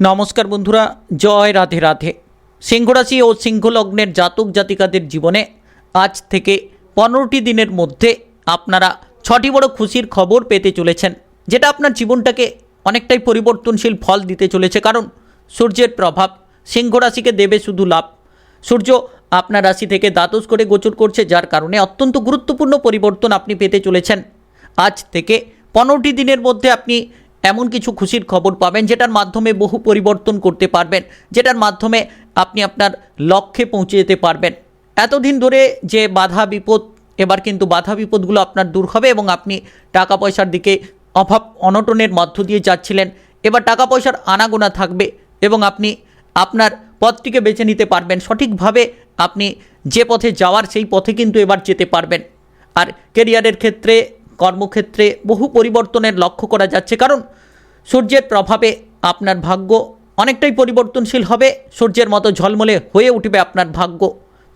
নমস্কার বন্ধুরা, জয় রাধে রাধে। সিংহরাশি ও সিংহলগ্নের জাতক জাতিকাদের জীবনে আজ থেকে পনেরোটি দিনের মধ্যে আপনারা ছটি বড় খুশির খবর পেতে চলেছেন, যেটা আপনার জীবনটাকে অনেকটাই পরিবর্তনশীল ফল দিতে চলেছে। কারণ সূর্যের প্রভাব সিংহ রাশিকে দেবে শুধু লাভ। সূর্য আপনার রাশি থেকে দ্বাদশ করে গোচর করছে, যার কারণে অত্যন্ত গুরুত্বপূর্ণ পরিবর্তন আপনি পেতে চলেছেন। আজ থেকে পনেরোটি দিনের মধ্যে আপনি এমন কিছু খুশির খবর পাবেন যেটার মাধ্যমে বহু পরিবর্তন করতে পারবেন, যেটার মাধ্যমে আপনি আপনার লক্ষ্যে পৌঁছে যেতে পারবেন। এতদিন ধরে যে বাধা বিপদ, এবার কিন্তু বাধা বিপদগুলো আপনার দূর হবে এবং আপনি টাকা পয়সার দিকে অভাব অনটনের মধ্য দিয়ে যাচ্ছিলেন। এবার টাকা পয়সার আনাগোনা থাকবে এবং আপনি আপনার পথটিকে বেছে নিতে পারবেন। সঠিকভাবে আপনি যে পথে যাওয়ার সেই পথে কিন্তু এবার যেতে পারবেন। আর কেরিয়ারের ক্ষেত্রে কর্মক্ষেত্রে বহু পরিবর্তনের লক্ষ্য করা যাচ্ছে। কারণ সূর্যের প্রভাবে আপনার ভাগ্য অনেকটাই পরিবর্তনশীল হবে। সূর্যের মতো ঝলমলে হয়ে উঠবে আপনার ভাগ্য।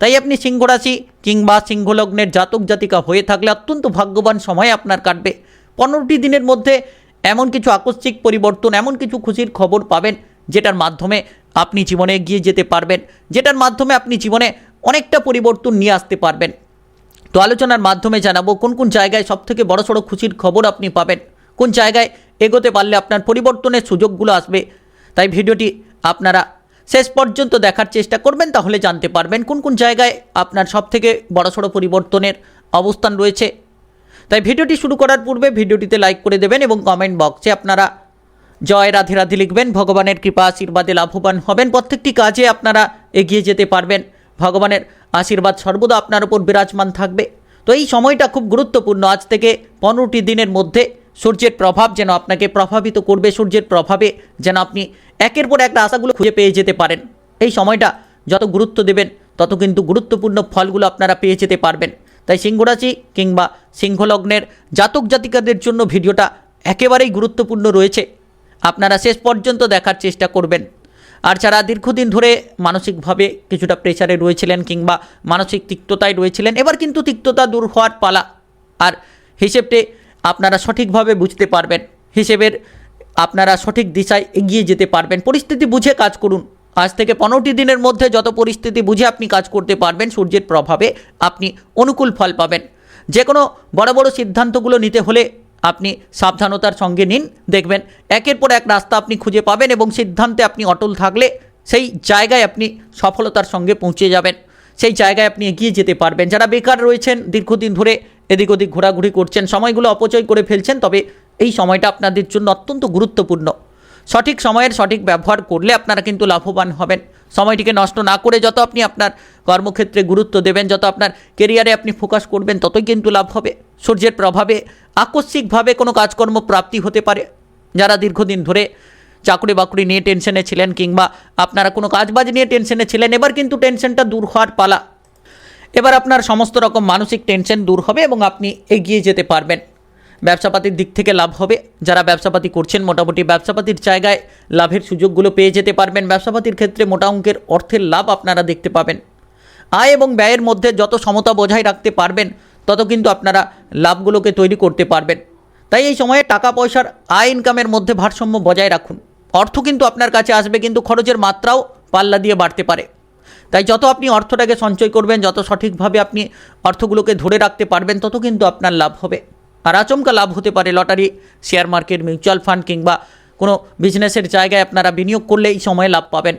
তাই আপনি সিংহরাশি কিংবা সিংহলগ্নের জাতক জাতিকা হয়ে থাকলে অত্যন্ত ভাগ্যবান সময় আপনার কাটবে। পনেরোটি দিনের মধ্যে এমন কিছু আকস্মিক পরিবর্তন, এমন কিছু খুশির খবর পাবেন, যেটার মাধ্যমে আপনি জীবনে এগিয়ে যেতে পারবেন, যেটার মাধ্যমে আপনি জীবনে অনেকটা পরিবর্তন নিয়ে আসতে পারবেন। তো আলোচনার মাধ্যমে জানাব কোন কোন জায়গায় সবথেকে বড় সড়ো খুশির খবর আপনি পাবেন। কোন জায়গায় এগোতে পারলে আপনার পরিবর্তনের সুযোগগুলো আসবে। তাই ভিডিওটি আপনারা শেষ পর্যন্ত দেখার চেষ্টা করবেন, তাহলে জানতে পারবেন কোন কোন জায়গায় আপনার সবথেকে বড় সড়ো পরিবর্তনের অবস্থান রয়েছে। তাই ভিডিওটি শুরু করার পূর্বে ভিডিওটিতে লাইক করে দেবেন এবং কমেন্ট বক্সে আপনারা জয় রাধে রাধে লিখবেন। ভগবানের কৃপা আশীর্বাদে লাভবান হবেন। প্রত্যেকটি কাজে আপনারা এগিয়ে যেতে পারবেন। ভগবানের আশীর্বাদ সর্বদা আপনার উপর বিরাজমান থাকবে। তো এই সময়টা খুব গুরুত্বপূর্ণ। আজ থেকে পনেরোটি দিনের মধ্যে সূর্যের প্রভাব যেন আপনাকে প্রভাবিত করবে, সূর্যের প্রভাবে যেন আপনি একের পর একটা আশাগুলো খুঁজে পেয়ে যেতে পারেন। এই সময়টা যত গুরুত্ব দেবেন, তত কিন্তু গুরুত্বপূর্ণ ফলগুলো আপনারা পেয়ে যেতে পারবেন। তাই সিংহরাশি কিংবা সিংহলগ্নের জাতক জাতিকাদের জন্য ভিডিওটা একেবারেই গুরুত্বপূর্ণ রয়েছে। আপনারা শেষ পর্যন্ত দেখার চেষ্টা করবেন। আর যারা দীর্ঘদিন ধরে মানসিকভাবে কিছুটা প্রেশারে রয়েছিলেন কিংবা মানসিক তিক্ততায় রয়েছিলেন, এবার কিন্তু তিক্ততা দূর হওয়ার পালা। আর হিসেবটে আপনারা সঠিকভাবে বুঝতে পারবেন, হিসেবের আপনারা সঠিক দিশায় এগিয়ে যেতে পারবেন। পরিস্থিতি বুঝে কাজ করুন। আজ থেকে পনেরোটি দিনের মধ্যে যত পরিস্থিতি বুঝে আপনি কাজ করতে পারবেন, সূর্যের প্রভাবে আপনি অনুকূল ফল পাবেন। যে কোনো বড় বড় সিদ্ধান্তগুলো নিতে হলে আপনি সাবধানতার সঙ্গে নিন, দেখবেন একের পর এক রাস্তা আপনি খুঁজে পাবেন এবং সিদ্ধান্তে আপনি অটল থাকলে সেই জায়গায় আপনি সফলতার সঙ্গে পৌঁছে যাবেন। সেই জায়গায় আপনি এগিয়ে যেতে পারবেন। যারা বেকার রয়েছেন, দীর্ঘদিন ধরে এদিক ওদিক ঘোরাঘুরি করছেন, সময়গুলো অপচয় করে ফেলছেন, তবে এই সময়টা আপনাদের জন্য অত্যন্ত গুরুত্বপূর্ণ। সঠিক সময়ের সঠিক ব্যবহার করলে আপনারা কিন্তু লাভবান হবেন। সময়টিকে নষ্ট না করে যত আপনি আপনার কর্মক্ষেত্রে গুরুত্ব দেবেন, যত আপনার কেরিয়ারে আপনি ফোকাস করবেন, ততই কিন্তু লাভ হবে। সূর্যের প্রভাবে আকস্মিকভাবে কোনো কাজকর্ম প্রাপ্তি হতে পারে। যারা দীর্ঘদিন ধরে চাকরি বাকরি নিয়ে টেনশনে ছিলেন কিংবা আপনারা কোনো কাজবাজ নিয়ে টেনশনে ছিলেন, এবার কিন্তু টেনশনটা দূর হওয়ার পালা। এবার আপনার সমস্ত রকম মানসিক টেনশন দূর হবে এবং আপনি এগিয়ে যেতে পারবেন। ব্যবসাপাতির দিক থেকে লাভ হবে। যারা ব্যবসাপাতি করছেন, মোটামুটি ব্যবসাপাতির জায়গায় লাভের সুযোগগুলো পেয়ে যেতে পারবেন। ব্যবসাপাতির ক্ষেত্রে মোটা অঙ্কের অর্থের লাভ আপনারা দেখতে পাবেন। আয় এবং ব্যয়ের মধ্যে যত সমতা বজায় রাখতে পারবেন, তত কিন্তু আপনারা লাভগুলোকে তৈরি করতে পারবেন। তাই এই সময়ে টাকা পয়সার আয় ইনকামের মধ্যে ভারসাম্য বজায় রাখুন। অর্থ কিন্তু আপনার কাছে আসবে, কিন্তু খরচের মাত্রাও পাল্লা দিয়ে বাড়তে পারে। তাই যত আপনি অর্থটাকে সঞ্চয় করবেন, যত সঠিকভাবে আপনি অর্থগুলোকে ধরে রাখতে পারবেন, তত কিন্তু আপনার লাভ হবে। আর আচমকা লাভ হতে পারে lottery share market mutual fund কিংবা কোনো বিজনেসের জায়গায় আপনারা বিনিয়োগ করলে এই সময়ে লাভ পাবেন।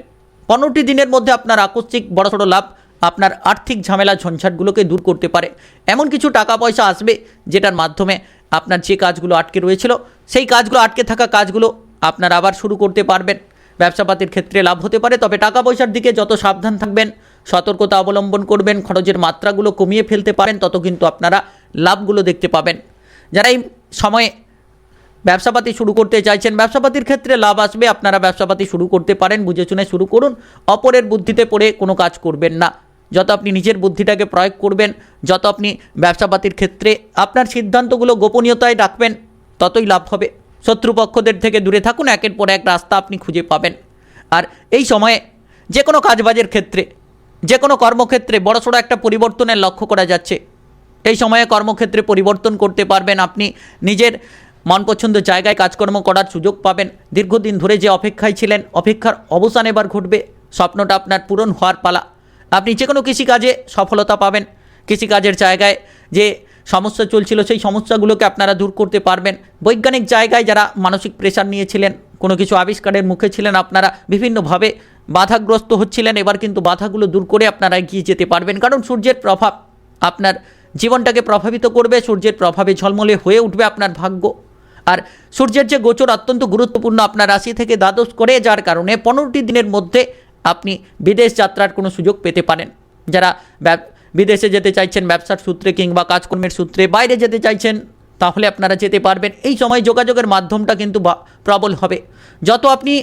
পনেরোটি দিনের মধ্যে আপনার আকস্মিক বড় সড়ো লাভ আপনার আর্থিক ঝামেলা ঝঞ্ঝাটগুলোকে দূর করতে পারে। এমন কিছু টাকা পয়সা আসবে যেটার মাধ্যমে আপনার যে কাজগুলো আটকে রয়েছিল, সেই কাজগুলো আটকে থাকা কাজগুলো আপনারা আবার শুরু করতে পারবেন। ব্যবসাপাতির ক্ষেত্রে লাভ হতে পারে, তবে টাকা পয়সার দিকে যত সাবধান থাকবেন, সতর্কতা অবলম্বন করবেন, খরচের মাত্রাগুলো কমিয়ে ফেলতে পারেন, তত কিন্তু আপনারা লাভগুলো দেখতে পাবেন। যারা এই সময়ে ব্যবসাপাতি শুরু করতে চাইছেন, ব্যবসাপাতির ক্ষেত্রে লাভ আসবে, আপনারা ব্যবসাপাতি শুরু করতে পারেন, বুঝে শুনে শুরু করুন। অপরের বুদ্ধিতে পড়ে কোনো কাজ করবেন না। যত আপনি নিজের বুদ্ধিটাকে প্রয়োগ করবেন, যত আপনি ব্যবসাপাতির ক্ষেত্রে আপনার সিদ্ধান্তগুলো গোপনীয়তায় রাখবেন, ততই লাভ হবে। শত্রুপক্ষদের থেকে দূরে থাকুন, একের পর এক রাস্তা আপনি খুঁজে পাবেন। আর এই সময়ে যে কোনো কাজবাজের ক্ষেত্রে যে কোনো কর্মক্ষেত্রে বড়সড় একটা পরিবর্তনের লক্ষ্য করা যাচ্ছে। এই সময়ে কর্মক্ষেত্রে পরিবর্তন করতে পারবেন। আপনি নিজের মন পছন্দ জায়গায় কাজকর্ম করার সুযোগ পাবেন। দীর্ঘদিন ধরে যে অপেক্ষায় ছিলেন, অপেক্ষার অবসান এবার ঘটবে। স্বপ্নটা আপনার পূরণ হওয়ার পালা। আপনি যে কোনো কৃষিকাজে সফলতা পাবেন। কৃষিকাজের জায়গায় যে সমস্যা চলছিল, সেই সমস্যাগুলোকে আপনারা দূর করতে পারবেন। বৈজ্ঞানিক জায়গায় যারা মানসিক প্রেশার নিয়েছিলেন, কোনো কিছু আবিষ্কারের মুখে ছিলেন, আপনারা বিভিন্নভাবে বাধাগ্রস্ত হচ্ছিলেন। এবার কিন্তু বাধাগুলো দূর করে আপনারা এগিয়ে যেতে পারবেন। কারণ সূর্যের প্রভাব আপনার জীবনটাকে প্রভাবিত করবে, সূর্যের প্রভাবে ঝলমলে হয়ে উঠবে আপনার ভাগ্য। আর সূর্যের যে গোচর অত্যন্ত গুরুত্বপূর্ণ আপনার রাশি থেকে দ্বাদশ করে, যার কারণে পনেরোটি দিনের মধ্যে আপনি বিদেশ যাত্রার কোনো সুযোগ পেতে পারেন। যারা বিদেশে যেতে চাইছেন, ব্যবসার সূত্রে কিংবা কাজকর্মের সূত্রে বাইরে যেতে চাইছেন, তাহলে আপনারা যেতে পারবেন। এই সময় যোগাযোগের মাধ্যমটা কিন্তু প্রবল হবে। যত আপনি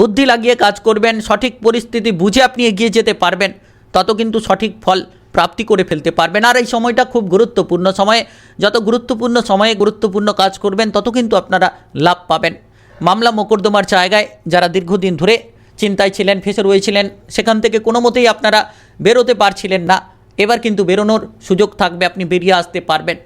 বুদ্ধি লাগিয়ে কাজ করবেন, সঠিক পরিস্থিতি বুঝে আপনি এগিয়ে যেতে পারবেন, তত কিন্তু সঠিক ফল প্রাপ্তি করে ফেলতে পারবেন আর এই সময়টা খুব গুরুত্বপূর্ণ সময়ে। যত গুরুত্বপূর্ণ সময়ে গুরুত্বপূর্ণ কাজ করবেন, তত কিন্তু আপনারা লাভ পাবেন। মামলা মোকদ্দমার জায়গায় যারা দীর্ঘদিন ধরে চিন্তায় ছিলেন, ফেসে রয়েছিলেন, সেখান থেকে কোনো মতেই আপনারা বেরোতে পারছিলেন না। এবার কিন্তু বেরোনোর সুযোগ থাকবে, আপনি বেরিয়ে আসতে পারবেন।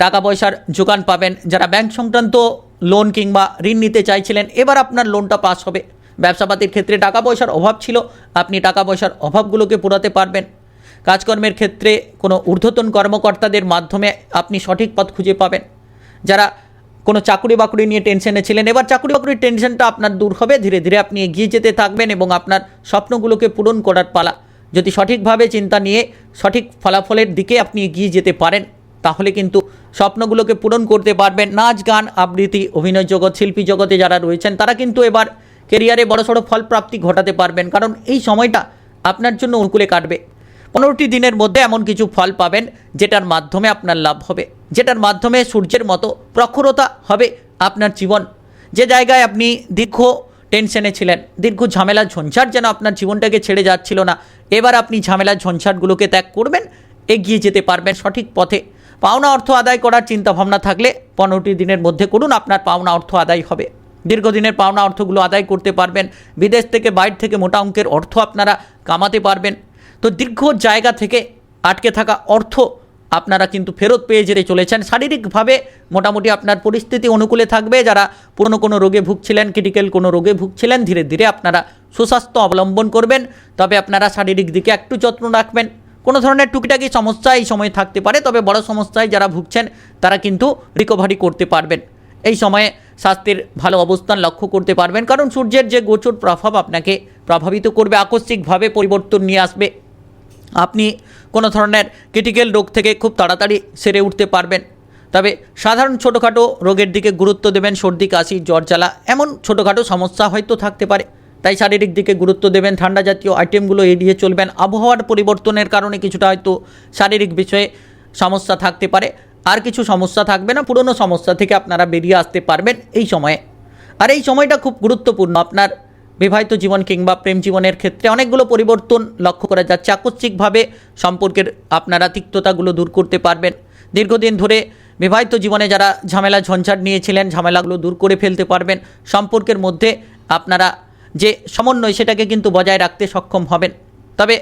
টাকা পয়সার যোগান পাবেন। যারা ব্যাংক সংক্রান্ত লোন কিংবা ঋণ নিতে চাইছিলেন, এবার আপনার লোনটা পাস হবে। ব্যবসাপাতির ক্ষেত্রে টাকা পয়সার অভাব ছিল। আপনি টাকা পয়সার অভাবগুলোকে পূরাতে পারবেন। কাজকর্মের ক্ষেত্রে কোনো ঊর্ধ্বতন কর্মকর্তাদের মাধ্যমে আপনি সঠিক পথ খুঁজে পাবেন। যারা কোনো চাকুরি বাকুরি নিয়ে টেনশনে ছিলেন, এবার চাকুরি বাকুরির টেনশনটা আপনার দূর হবে। ধীরে ধীরে আপনি এগিয়ে যেতে থাকবেন এবং আপনার স্বপ্নগুলোকে পূরণ করার পালা। যদি সঠিকভাবে চিন্তা নিয়ে সঠিক ফলাফলের দিকে আপনি এগিয়ে যেতে পারেন, তাহলে কিন্তু স্বপ্নগুলোকে পূরণ করতে পারবেন। নাচ, গান, আবৃত্তি, অভিনয় জগৎ, শিল্পী জগতে যারা রয়েছেন, তারা কিন্তু এবার কেরিয়ারে বড়সড় ফল প্রাপ্তি ঘটাতে পারবেন। কারণ এই সময়টা আপনার জন্য অনুকূলে কাটবে। পনেরোটি দিনের মধ্যে এমন কিছু ফল পাবেন, যেটার মাধ্যমে আপনার লাভ হবে। যেটার মাধ্যমে সূর্যের মতো প্রখরতা হবে আপনার জীবন। যে জায়গায় আপনি দীর্ঘ টেনশনে ছিলেন, দীর্ঘ ঝামেলা, ঝঞ্ঝাট যেন আপনার জীবনটাকে ছেড়ে যাচ্ছিল না, এবার আপনি ঝামেলা, ঝঞ্ঝাটগুলোকে ত্যাগ করবেন, এগিয়ে যেতে পারবেন সঠিক পথে। পাওনা অর্থ আদায় করার চিন্তা ভাবনা থাকলে পনেরোটি দিনের মধ্যে করুন, আপনার পাওনা অর্থ আদায় হবে। দীর্ঘদিনের পাওনা অর্থগুলো আদায় করতে পারবেন, বিদেশ থেকে, বাইরে থেকে মোটা অঙ্কের অর্থ আপনারা কামাতে পারবেন। তো দীর্ঘ জায়গা থেকে আটকে থাকা অর্থ আপনারা কিন্তু ফেরত পেয়ে যেতে চলেছেন। শারীরিকভাবে মোটামুটি আপনার পরিস্থিতি অনুকূলে থাকবে। যারা পুরনো কোনো রোগে ভুগছিলেন ক্রিটিক্যাল কোনো রোগে ভুগছিলেন, ধীরে ধীরে আপনারা সুস্বাস্থ্য অবলম্বন করবেন। তবে আপনারা শারীরিক দিকে একটু যত্ন রাখবেন। কোনো ধরনের টুকিটাকি সমস্যা এই সময় থাকতে পারে, তবে বড় সমস্যায় যারা ভুগছেন, তারা কিন্তু রিকভারি করতে পারবেন। এই সময়ে স্বাস্থ্যের ভালো অবস্থান লক্ষ্য করতে পারবেন। কারণ সূর্যের যে গোচর প্রভাব আপনাকে প্রভাবিত করবে, আকস্মিকভাবে পরিবর্তন নিয়ে আসবে। আপনি কোনো ধরনের ক্রিটিক্যাল রোগ থেকে খুব তাড়াতাড়ি সেরে উঠতে পারবেন। তবে সাধারণ ছোটোখাটো রোগের দিকে গুরুত্ব দেবেন সর্দি, কাশি, জ্বর, জ্বালা, এমন ছোটোখাটো সমস্যা হয়তো থাকতে পারে। তাই শারীরিক দিকে গুরুত্ব দেবেন, ঠান্ডা জাতীয় আইটেমগুলো এড়িয়ে চলবেন। আবহাওয়ার পরিবর্তনের কারণে কিছুটা হয়তো শারীরিক বিষয়ে সমস্যা থাকতে পারে। আর কিছু সমস্যা থাকবে না, পুরনো সমস্যা থেকে আপনারা বেরিয়ে আসতে পারবেন এই সময়ে। আর এই সময়টা খুব গুরুত্বপূর্ণ। আপনার বিবাহিত জীবন কিংবা প্রেম জীবনের ক্ষেত্রে অনেকগুলো পরিবর্তন লক্ষ্য করা যাচ্ছে। আকস্মিকভাবে সম্পর্কের আপনারা তিক্ততাগুলো দূর করতে পারবেন। দীর্ঘদিন ধরে বিবাহিত জীবনে যারা ঝামেলা ঝঞ্ঝাট নিয়েছিলেন, ঝামেলাগুলো দূর করে ফেলতে পারবেন। সম্পর্কের মধ্যে আপনারা যে সমন্বয়, সেটাকে কিন্তু বজায় রাখতে সক্ষম হবেন। তবে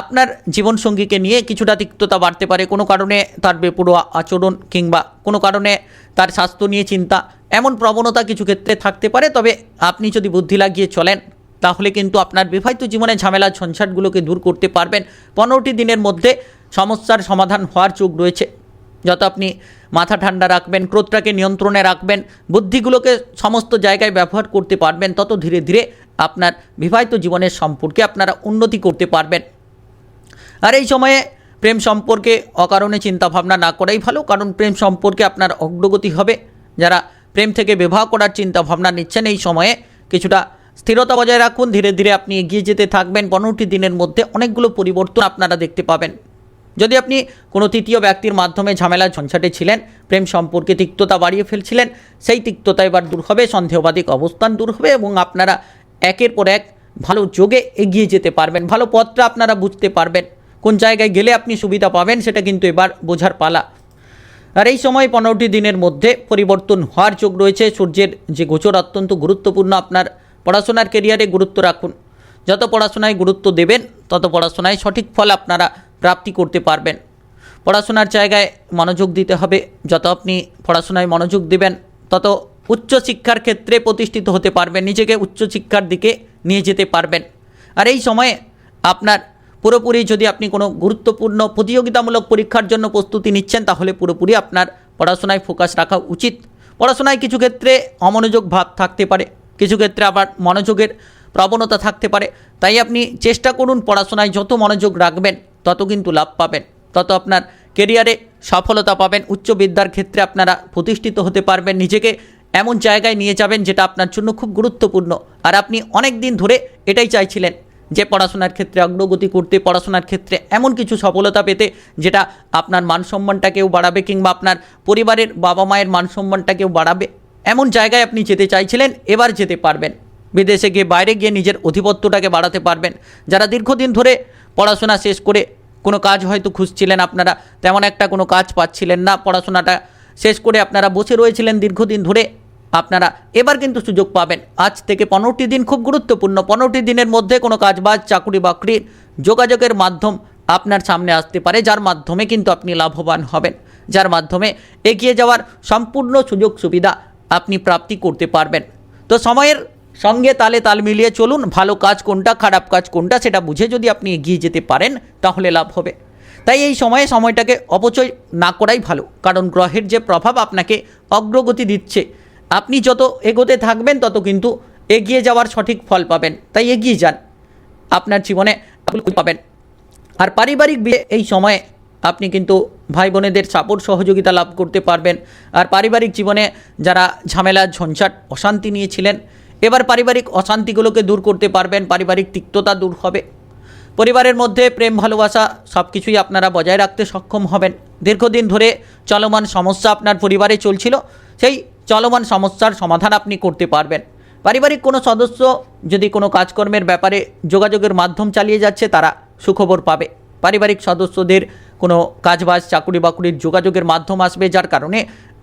আপনার জীবনসঙ্গীকে নিয়ে কিছুটা তিক্ততা বাড়তে পারে। কোনো কারণে তার বেপরোয়া আচরণ কিংবা কোনো কারণে তার স্বাস্থ্য নিয়ে চিন্তা, এমন প্রবণতা কিছু ক্ষেত্রে থাকতে পারে। তবে আপনি যদি বুদ্ধি লাগিয়ে চলেন, তাহলে কিন্তু আপনার বিবাহিত জীবনে ঝামেলা ঝঞ্ঝাটগুলোকে দূর করতে পারবেন। পনেরোটি দিনের মধ্যে সমস্যার সমাধান হওয়ার চোখ রয়েছে। যত আপনি মাথা ঠান্ডা রাখবেন, ক্রোধটাকে নিয়ন্ত্রণে রাখবেন, বুদ্ধিগুলোকে সমস্ত জায়গায় ব্যবহার করতে পারবেন, তত ধীরে ধীরে আপনার বিবাহিত জীবনের সম্পর্কে আপনারা উন্নতি করতে পারবেন। আর এই সময়ে প্রেম সম্পর্কে অকারণে চিন্তাভাবনা না করাই ভালো, কারণ প্রেম সম্পর্কে আপনার অগ্রগতি হবে। যারা প্রেম থেকে বিবাহ করার চিন্তা ভাবনা নিচ্ছেন এই সময়ে, কিছুটা স্থিরতা বজায় রাখুন। ধীরে ধীরে আপনি এগিয়ে যেতে থাকবেন। পনেরোটি দিনের মধ্যে অনেকগুলো পরিবর্তন আপনারা দেখতে পাবেন। যদি আপনি কোনো তৃতীয় ব্যক্তির মাধ্যমে ঝামেলা ঝঞ্ঝাটে ছিলেন, প্রেম সম্পর্কে তিক্ততা বাড়িয়ে ফেলছিলেন, সেই তিক্ততা এবার দূর হবে সন্দেহবাদিক অবস্থান দূর হবে এবং আপনারা একের পর এক ভালো যোগে এগিয়ে যেতে পারবেন। ভালো পথটা আপনারা বুঝতে পারবেন। কোন জায়গায় গেলে আপনি সুবিধা পাবেন সেটা কিন্তু এবার বোঝার পালা। আর এই সময় পনেরোটি দিনের মধ্যে পরিবর্তন হওয়ার যোগ রয়েছে। সূর্যের যে গোচর অত্যন্ত গুরুত্বপূর্ণ। আপনার পড়াশোনার কেরিয়ারে গুরুত্ব রাখুন। যত পড়াশোনায় গুরুত্ব দেবেন, তত পড়াশোনায় সঠিক ফল আপনারা প্রাপ্তি করতে পারবেন। পড়াশোনার জায়গায় মনোযোগ দিতে হবে। যত আপনি পড়াশোনায় মনোযোগ দেবেন, তত উচ্চশিক্ষার ক্ষেত্রে প্রতিষ্ঠিত হতে পারবেন। নিজেকে উচ্চশিক্ষার দিকে নিয়ে যেতে পারবেন। আর এই সময়ে আপনার পুরোপুরি যদি আপনি কোনো গুরুত্বপূর্ণ প্রতিযোগিতামূলক পরীক্ষার জন্য প্রস্তুতি নিচ্ছেন, তাহলে পুরোপুরি আপনার পড়াশোনায় ফোকাস রাখা উচিত। পড়াশোনায় কিছু ক্ষেত্রে অমনোযোগ ভাব থাকতে পারে, কিছু ক্ষেত্রে আবার মনোযোগের প্রবণতা থাকতে পারে। তাই আপনি চেষ্টা করুন পড়াশোনায় যত মনোযোগ রাখবেন, তত কিন্তু লাভ পাবেন। তত আপনার কেরিয়ারে সফলতা পাবেন, উচ্চ বিদ্যার ক্ষেত্রে আপনারা প্রতিষ্ঠিত হতে পারবেন, নিজেকে এমন জায়গায় নিয়ে যাবেন যেটা আপনার জন্য খুব গুরুত্বপূর্ণ। আর আপনি অনেক দিন ধরে এটাই চাইছিলেন যে পড়াশোনার ক্ষেত্রে অগ্রগতি করতে, পড়াশোনার ক্ষেত্রে এমন কিছু সফলতা পেতে, যেটা আপনার মান সম্মানটাকেও বাড়াবে কিংবা আপনার পরিবারের বাবা মায়ের মান সম্মানটাকেও বাড়াবে, এমন জায়গায় আপনি যেতে চাইছিলেন, এবার যেতে পারবেন। বিদেশে গিয়ে, বাইরে গিয়ে নিজের অধিপত্যটাকে বাড়াতে পারবেন। যারা দীর্ঘদিন ধরে পড়াশোনা শেষ করে কোনো কাজ হয়তো খুঁজছিলেন আপনারা, তেমন একটা কোনো কাজ পাচ্ছিলেন না। পড়াশোনাটা শেষ করে আপনারা বসে রয়েছিলেন দীর্ঘদিন ধরে। আপনারা এবার কিন্তু সুযোগ পাবেন। আজ থেকে পনেরোটি দিন খুব গুরুত্বপূর্ণ। পনেরোটি দিনের মধ্যে কোনো কাজবাজ, চাকরি বাকরির যোগাযোগের মাধ্যম আপনার সামনে আসতে পারে, যার মাধ্যমে কিন্তু আপনি লাভবান হবেন। যার মাধ্যমে এগিয়ে যাওয়ার সম্পূর্ণ সুযোগ সুবিধা আপনি প্রাপ্তি করতে পারবেন। তো সময়ের সঙ্গে তালে তাল মিলিয়ে চলুন, ভালো কাজ কোনটা, খারাপ কাজ কোনটা সেটা বুঝে যদি আপনি এগিয়ে যেতে পারেন, তাহলে লাভ হবে। তাই এই সময়ে সময়টাকে অপচয় না করাই ভালো, কারণ গ্রহের যে প্রভাব আপনাকে অগ্রগতি দিচ্ছে আপনি যত এগোতে থাকবেন, তত কিন্তু এগিয়ে যাওয়ার সঠিক ফল পাবেন। তাই এগিয়ে যান। আপনার জীবনে পাবেন। আর পারিবারিক বিয়ে এই সময়ে আপনি কিন্তু ভাই বোনেদের সাপোর্ট সহযোগিতা লাভ করতে পারবেন। আর পারিবারিক জীবনে যারা ঝামেলা, ঝঞ্ঝাট, অশান্তি নিয়েছিলেন, এবার পারিবারিক অশান্তিগুলোকে দূর করতে পারবেন, পারিবারিক তিক্ততা দূর হবে। পরিবারের মধ্যে প্রেম, ভালোবাসা সব কিছুই আপনারা বজায় রাখতে সক্ষম হবেন। দীর্ঘদিন ধরে চলমান সমস্যা আপনার পরিবারে চলছিল, সেই চলমান সমস্যার সমাধান আপনি করতে পারবেন। পারিবারিক কোনো সদস্য যদি কোনো কাজকর্মের ব্যাপারে যোগাযোগের মাধ্যম চালিয়ে যাচ্ছে, তারা সুখবর পাবে। পারিবারিক সদস্যদের কোনো কাজবাজ চাকুরি বাকুরির যোগাযোগের মাধ্যম আসবে, যার কারণে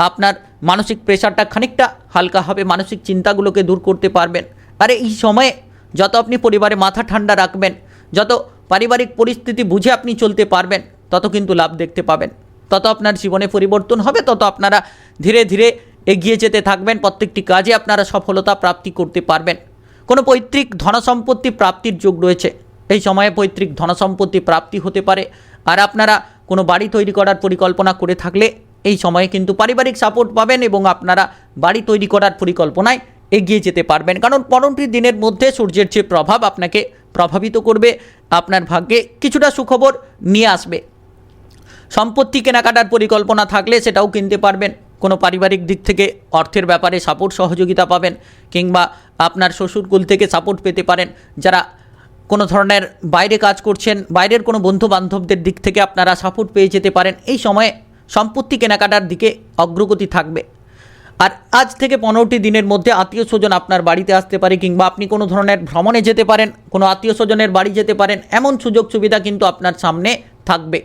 আপনার মানসিক প্রেশারটা খানিকটা হালকা হবে, মানসিক চিন্তাগুলোকে দূর করতে পারবেন। আর, এই সময়ে যত আপনি পরিবারে মাথা ঠান্ডা রাখবেন, যত পারিবারিক পরিস্থিতি বুঝে আপনি চলতে পারবেন, তত কিন্তু লাভ দেখতে পাবেন। তত আপনার জীবনে পরিবর্তন হবে, তত আপনারা ধীরে ধীরে এগিয়ে যেতে থাকবেন, প্রত্যেকটি কাজে আপনারা সফলতা প্রাপ্তি করতে পারবেন। কোনো পৈতৃক ধনসম্পত্তি প্রাপ্তির যোগ রয়েছে। এই সময়ে পৈতৃক ধনসম্পত্তি প্রাপ্তি হতে পারে। আর আপনারা কোনো বাড়ি তৈরি করার পরিকল্পনা করে থাকলে এই সময়ে কিন্তু পারিবারিক সাপোর্ট পাবেন এবং আপনারা বাড়ি তৈরি করার পরিকল্পনায় এগিয়ে যেতে পারবেন। কারণ পনেরোটি দিনের মধ্যে সূর্যের যে প্রভাব আপনাকে প্রভাবিত করবে, আপনার ভাগ্যে কিছুটা সুখবর নিয়ে আসবে। সম্পত্তি কেনাকাটার পরিকল্পনা থাকলে সেটাও কিনতে পারবেন। কোনো পারিবারিক দিক থেকে অর্থের ব্যাপারে সাপোর্ট সহযোগিতা পাবেন কিংবা আপনার শ্বশুরকুল থেকে সাপোর্ট পেতে পারেন। যারা কোনো ধরনের বাইরে কাজ করছেন, বাইরের কোনো বন্ধু বান্ধবদের দিক থেকে আপনারা সাপোর্ট পেয়ে যেতে পারেন। এই সময়ে সম্পত্তি কেনাকাটার দিকে অগ্রগতি থাকবে। আর আজ থেকে পনেরোটি দিনের মধ্যে আত্মীয় স্বজন আপনার বাড়িতে আসতে পারে কিংবা আপনি কোনো ধরনের ভ্রমণে যেতে পারেন, কোনো আত্মীয় স্বজনের বাড়ি যেতে পারেন, এমন সুযোগ সুবিধা কিন্তু আপনার সামনে থাকবে।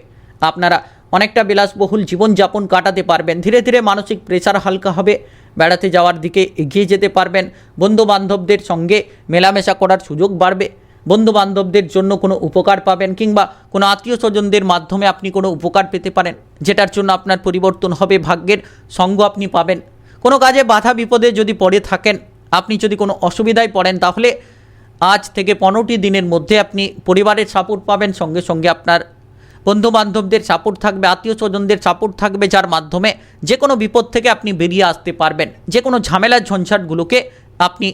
আপনারা অনেকটা বিলাসবহুল জীবনযাপন কাটাতে পারবেন। ধীরে ধীরে মানসিক প্রেশার হালকা হবে। বেড়াতে যাওয়ার দিকে এগিয়ে যেতে পারবেন। বন্ধু বান্ধবদের সঙ্গে মেলামেশা করার সুযোগ বাড়বে। বন্ধু বান্ধবদের জন্য কোনো উপকার পাবেন কিংবা কোনো আত্মীয় স্বজনদের মাধ্যমে আপনি কোনো উপকার পেতে পারেন। যেটার জন্য আপনার পরিবর্তন হবে, ভাগ্যের সঙ্গ আপনি পাবেন। কোনো কাজে বাধা বিপদে যদি পড়ে থাকেন, আপনি যদি কোনো অসুবিধায় পড়েন, তাহলে আজ থেকে পনেরোটি দিনের মধ্যে আপনি পরিবারের সাপোর্ট পাবেন। সঙ্গে সঙ্গে আপনার বন্ধু বান্ধবদের সাপোর্ট থাকবে আত্মীয় স্বজনদের সাপোর্ট থাকবে, যার মাধ্যমে যে কোনো বিপদ থেকে আপনি বেরিয়ে আসতে পারবেন। যে কোনো ঝামেলার ঝঞ্ঝাটগুলোকে আপনি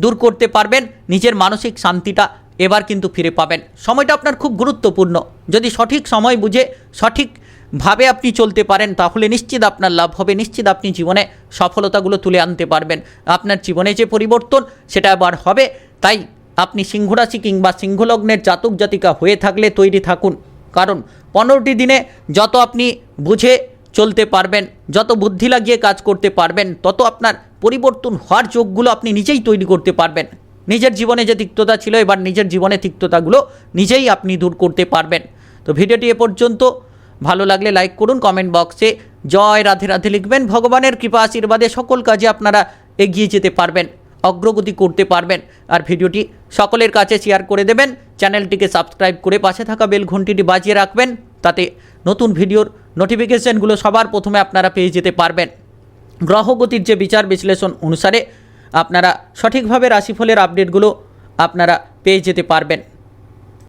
দূর করতে পারবেন, নিজের মানসিক শান্তিটা এবার কিন্তু ফিরে পাবেন। সময়টা আপনার খুব গুরুত্বপূর্ণ। যদি সঠিক সময় বুঝে সঠিকভাবে আপনি চলতে পারেন, তাহলে নিশ্চিত আপনার লাভ হবে, নিশ্চিত আপনি জীবনে সফলতাগুলো তুলে আনতে পারবেন। আপনার জীবনে যে পরিবর্তন, সেটা আবার হবে। তাই আপনি সিংহরাশি কিংবা সিংহলগ্নের জাতক জাতিকা হয়ে থাকলে তৈরি থাকুন। কারণ পনেরোটি দিনে যত আপনি বুঝে চলতে পারবেন, যত বুদ্ধি লাগিয়ে কাজ করতে পারবেন, তত আপনার পরিবর্তন হওয়ার যোগগুলো আপনি নিজেই তৈরি করতে পারবেন। নিজের জীবনে যে তিক্ততা ছিল, এবার নিজের জীবনে তিক্ততাগুলো নিজেই আপনি দূর করতে পারবেন। তো ভিডিওটি এ পর্যন্ত। ভালো লাগলে লাইক করুন, কমেন্ট বক্সে জয় রাধে রাধে লিখবেন। ভগবানের কৃপা আশীর্বাদে সকল কাজে আপনারা এগিয়ে যেতে পারবেন, অগ্রগতি করতে পারবেন। আর ভিডিওটি সকলের কাছে শেয়ার করে দেবেন। চ্যানেলটিকে সাবস্ক্রাইব করে পাশে থাকা বেল ঘন্টিটি বাজিয়ে রাখবেন, তাতে নতুন ভিডিওর নোটিফিকেশানগুলো সবার প্রথমে আপনারা পেয়ে যেতে পারবেন। গ্রহগতির যে বিচার বিশ্লেষণ অনুসারে আপনারা সঠিকভাবে রাশিফলের আপডেটগুলো আপনারা পেয়ে যেতে পারবেন।